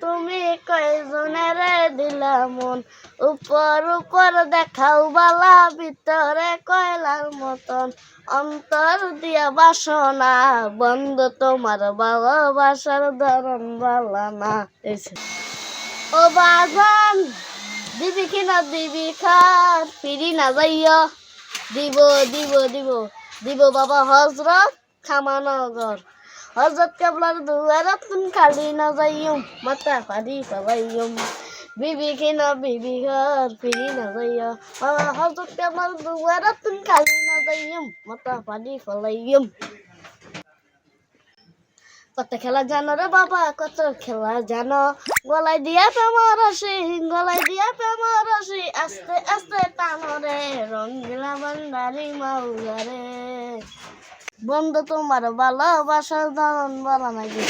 তুমি কয়জনেরে দিলা মন? উপর উপর দেখাও বালা ভিতরে কয়লার মতন। অন্তর দিয়া বাসনা বন্ধ তোমার ভালোবাসার ধরন বালা না। ও বাগান দিবি কিনা দিবি খার? ফিরি না যাইয়। দিব দিব দিব দিব বাবা হজরত খামানগর। হজরত কেবলার দুয়ারত তুন খালি না যাইম মাতা পারি পাবাইম বিবি কিনা বিবি ঘর ফিরি না যাইয়। বাবা, হজরত কেবলার দুয়ারত তুন খালি না যাইম মাতা পারি ফলাইম কত খেলা জানো রে বাবা, কত খেলা জানো। গলায় দিয়া প্রেমর রসি গলায় দিয়া প্রেমর রসি আস্তে আস্তে টানো রে রঙ্গিলা বান্ডারি মাউলা রে বন্ধু তোমার ভালোবাসার ধরন বলা নাকি